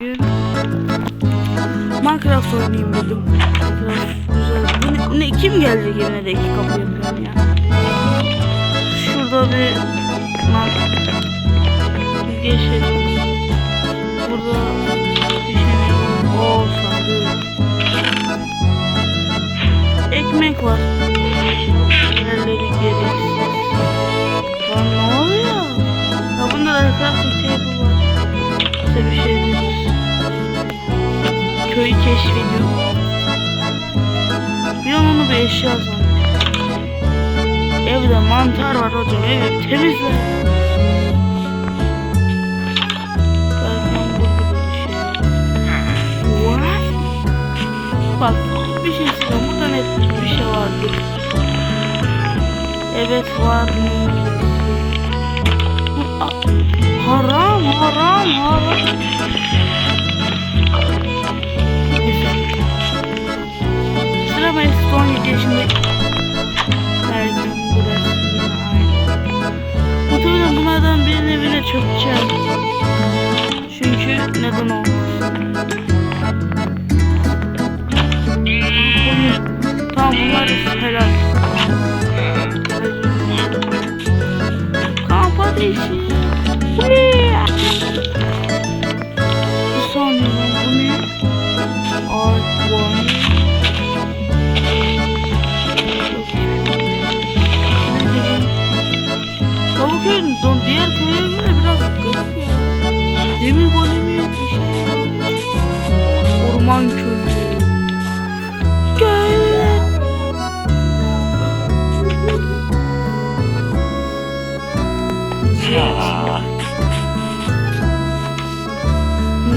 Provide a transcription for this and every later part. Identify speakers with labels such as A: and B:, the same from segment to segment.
A: Bugün Minecraft oynayayım dedim. Minecraft güzel. Bu ne, ne- kim gelecek evine de iki kapı yapıyorum ya. Şurada bir bir geçelim. Burada bir şey ne? Oo sandık. Ekmek var. Keşfediyorum. Bir an onu bir eşya sandım. Evde mantar var hocam. Evi temizle. Şey. Bak bir şey söyleyeyim. Burada net bir şey vardır. Evet var mı? Haram haram haram. Sıra Mesut 17 yaşında. Burası yine aynı. Muhtemelen bunlardan birini bile çökeceğim. Çünkü neden olmasın? Tamam bunlar helal. Kamp ateşi.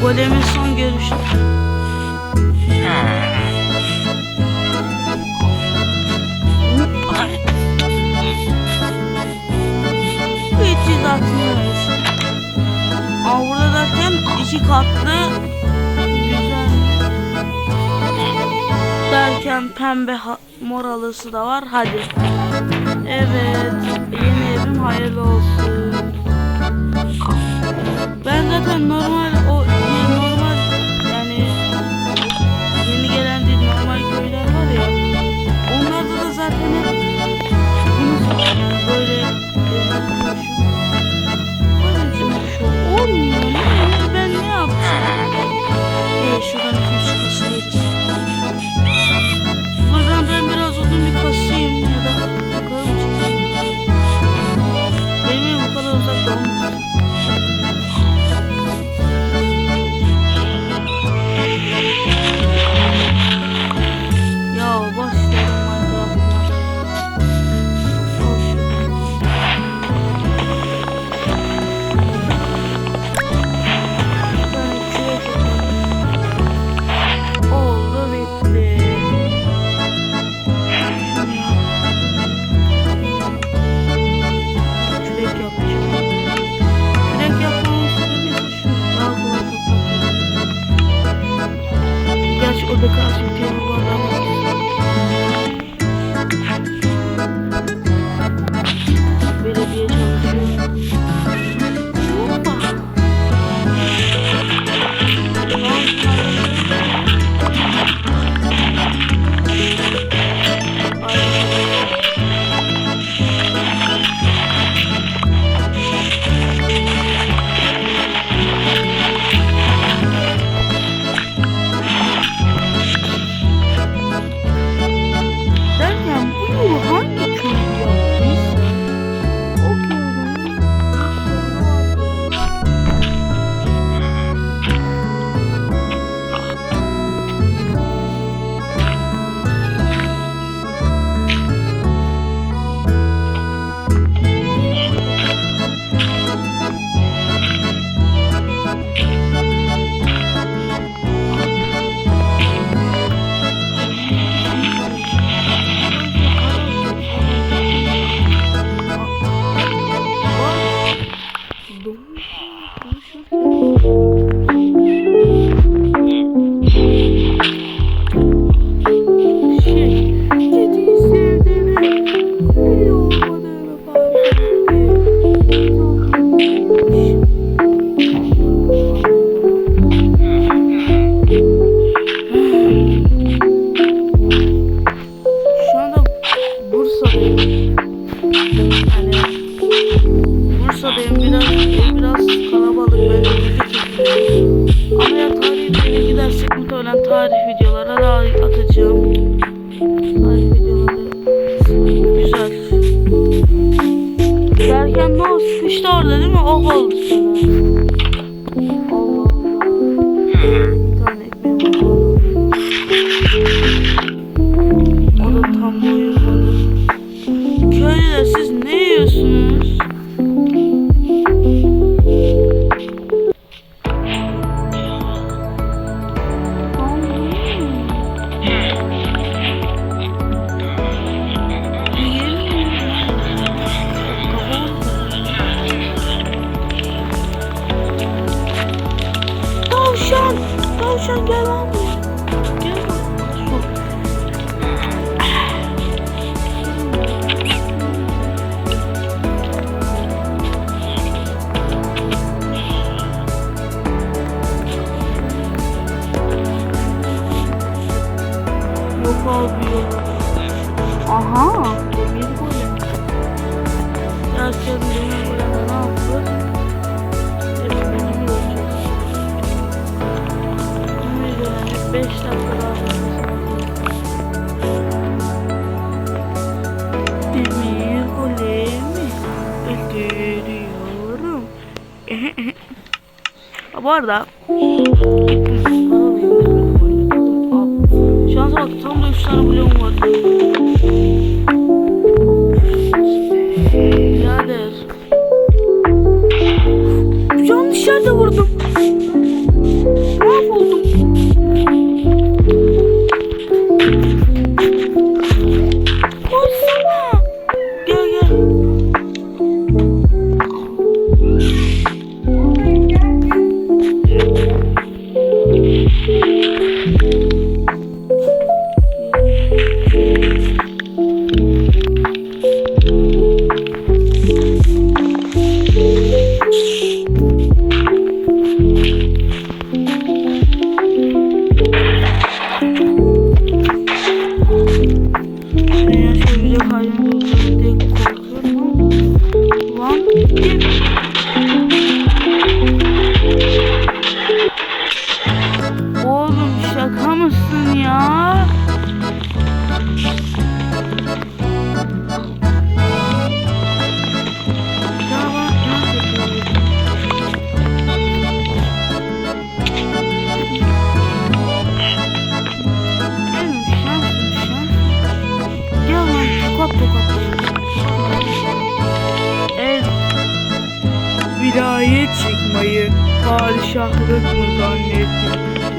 A: Golemin son görüşü. 360 lirası. Aa burada zaten iki katlı güzel. Derken pembe mor halısı da var. Hadi. Evet. Yeni evim hayırlı olsun. Ben zaten normal because you did Abi yok. Aha. Demir golem. Gerçekten demir golem ne yaptı? Evet benim olacak. Demir golem 5 dakika daha. Bu arada bak tam da 3 tane bloğum var.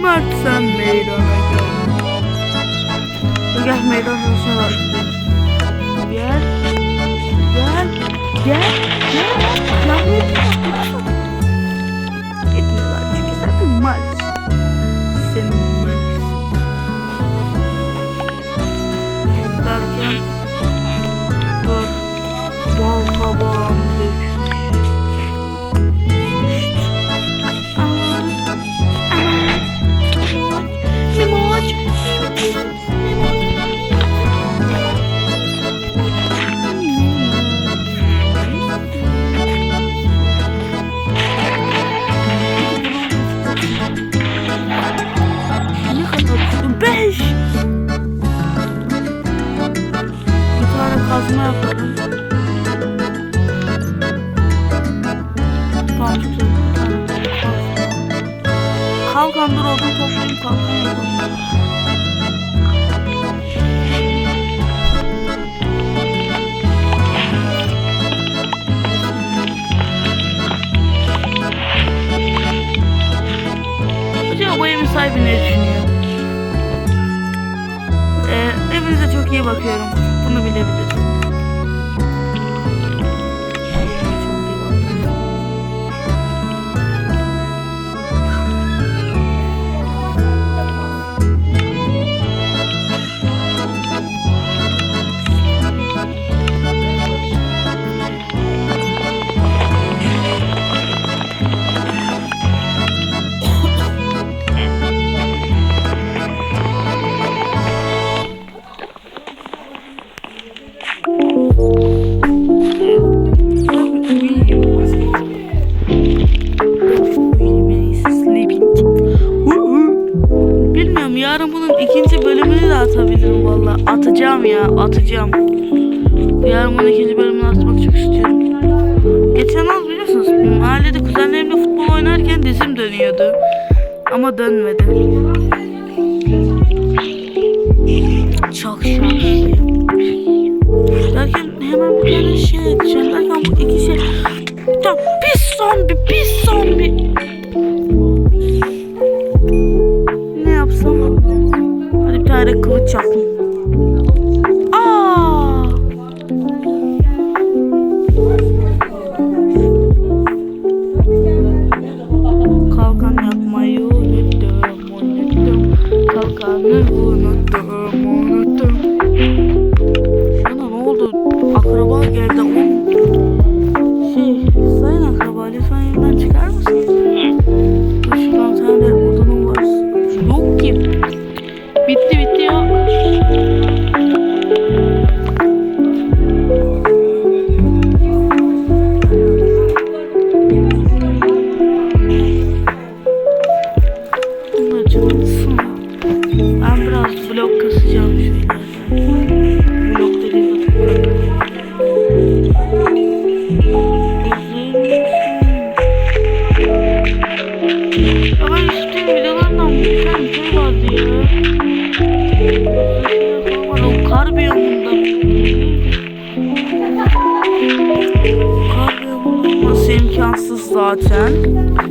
A: Mert sen meydana gel. Gel meydana sonra. Gel. Gel. Gel. Gel. Zahmet etme. Etmiyorlar çünkü sen bir malsın. Senin malsın. derken dur bal kabağım sahibi ne düşünüyor? Ee, evinize çok iyi bakıyorum. Bunu bilebilirim. Yarın bunun ikinci bölümünü de atabilirim valla. Atacağım ya atacağım. Yarın bunun ikinci bölümünü atmak çok istiyorum. Geçen az biliyorsunuz mahallede kuzenlerimle futbol oynarken dizim dönüyordu. Ama dönmedi. Çok şanslıyım. Derken hemen bir tane şey edeceğim. Derken bu iki şey... Ya pis zombi, pis zombi. I'm the one. Spartan.